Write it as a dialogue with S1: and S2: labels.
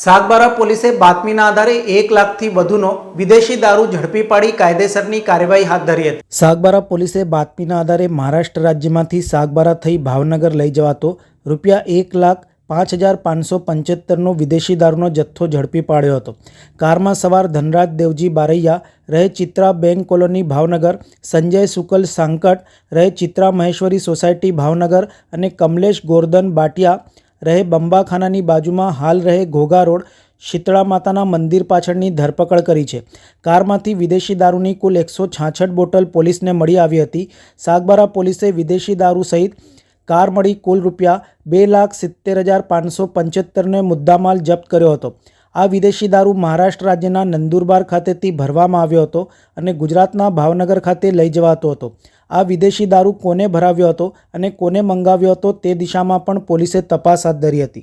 S1: સાગબારા પોલીસે બાતમીના આધારે એક લાખથી વધુનો વિદેશી દારૂ ઝડપી પાડી કાયદેસરની કાર્યવાહી હાથ ધરી હતી. સાગબારા પોલીસે બાતમીના આધારે મહારાષ્ટ્ર રાજ્યમાંથી સાગબારા થઈ ભાવનગર લઈ જવાતો રૂપિયા એક લાખ પાંચ હજાર પાંચસો પંચોતેરનો વિદેશી દારૂનો જથ્થો ઝડપી પાડ્યો હતો. કારમાં સવાર ધનરાજ દેવજી બારૈયા, રહે ચિત્રા બેંક કોલોની ભાવનગર, સંજય શુકલ સાંકટ, રહે ચિત્રા મહેશ્વરી સોસાયટી ભાવનગર અને કમલેશ ગોરધન બાટિયા રહે બંબાખાનાની બાજુમાં હાલ રહે ઘોઘા રોડ. શીતળા માતાના મંદિર પાછળની ધરપકડ કરી છે. કારમાંથી વિદેશી દારૂની કુલ એકસો છાછઠ બોટલ પોલીસને મળી આવી હતી. સાગબારા પોલીસે વિદેશી દારૂ સહિત કાર મળી કુલ રૂપિયા બે લાખ સિત્તેર હજાર પાંચસો પંચોતેરને મુદ્દામાલ જપ્ત કર્યો હતો. આ વિદેશી દારૂ મહારાષ્ટ્ર રાજ્યના નંદુરબાર ખાતેથી ભરવામાં આવ્યો હતો અને ગુજરાતના ભાવનગર ખાતે લઈ જવાતો હતો. આ વિદેશી દારૂ કોને ભરાવ્યો હતો અને કોને મંગાવ્યો હતો તે દિશામાં પણ પોલીસે તપાસ હાથ ધરી હતી.